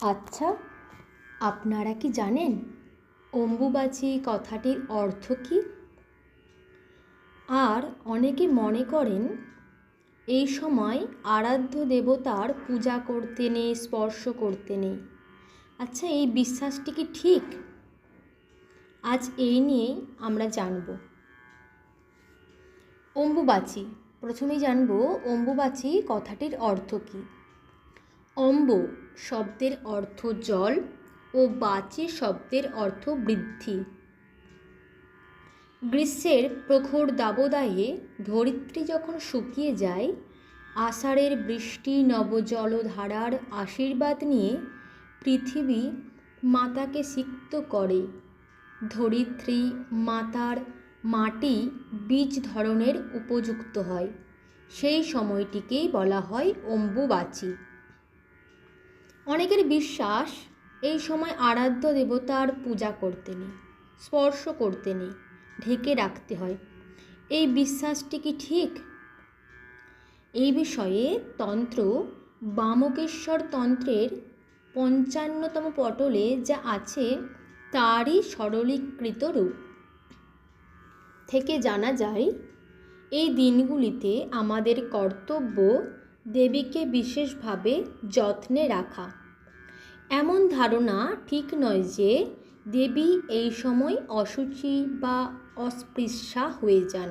আচ্ছা আপনারা কি জানেন অম্বুবাচী কথাটির অর্থ কী? আর অনেকে মনে করেন, এই সময় আরাধ্য দেবতার পূজা করতে নেই, স্পর্শ করতে নেই। আচ্ছা এই বিশ্বাসটি কি ঠিক? আজ এই নিয়েই আমরা জানব। অম্বুবাচী, প্রথমেই জানব অম্বুবাচী কথাটির অর্থ কী। অম্ব শব্দের অর্থ জল ও বাচি শব্দের অর্থ বৃদ্ধি। গ্রীষ্মের প্রখর দাবদাহে ধরিত্রী যখন শুকিয়ে যায়, আষাঢ়ের বৃষ্টি নবজলধারার আশীর্বাদ নিয়ে পৃথিবী মাতাকে সিক্ত করে। ধরিত্রী মাতার মাটি বীজ ধরনের উপযুক্ত হয়। সেই সময়টিকেই বলা হয় অম্বুবাচী। অনেকের বিশ্বাস, এই সময় আরাধ্য দেবতার পূজা করতে নেই, স্পর্শ করতে নেই, ঢেকে রাখতে হয়। এই বিশ্বাসটি কি ঠিক? এই বিষয়ে তন্ত্র বামকেশ্বর তন্ত্রের পঞ্চান্নতম পটলে যা আছে তারই সরলীকৃত রূপ। থেকে জানা যায়, এই দিনগুলিতে আমাদের কর্তব্য দেবীকে বিশেষভাবে যত্নে রাখা। এমন ধারণা ঠিক নয় যে দেবী এই সময় অসুচি বা অস্পৃশ্যা হয়ে যান।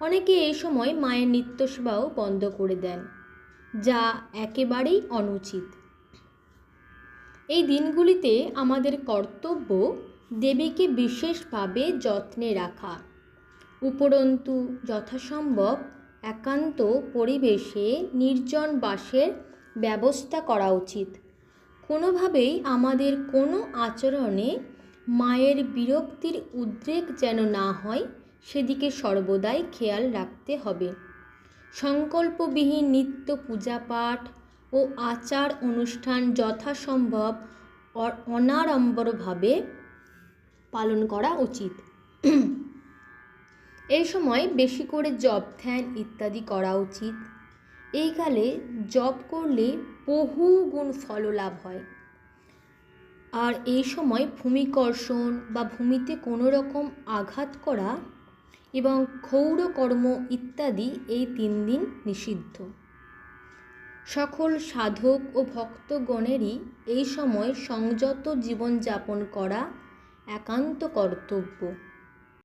অনেকে এই সময় মায়ের নিত্য সেবাও বন্ধ করে দেন, যা একেবারেই অনুচিত। এই দিনগুলিতে আমাদের কর্তব্য দেবীকে বিশেষভাবে যত্নে রাখা। উপরন্তু যথাসম্ভব একান্ত পরিবেশে নির্জন বাসের ব্যবস্থা করা উচিত। কোনোভাবেই আমাদের কোনো আচরণে মায়ের বিরক্তির উদ্রেক যেন না হয়, সেদিকে সর্বদাই খেয়াল রাখতে হবে। সংকল্পবিহীন নিত্য পূজাপাঠ ও আচার অনুষ্ঠান যথাসম্ভব অনাড়ম্বরভাবে পালন করা উচিত। এই সময় বেশি করে জপ ধ্যান ইত্যাদি করা উচিত। এই কালে করলে বহু গুণ ফললাভ হয়। আর এই সময় ভূমিকর্ষণ বা ভূমিতে কোনো রকম আঘাত করা এবং ক্ষৌরকর্ম ইত্যাদি এই তিন দিন নিষিদ্ধ। সকল সাধক ও ভক্তগণেরই এই সময় সংযত জীবনযাপন করা একান্ত কর্তব্য।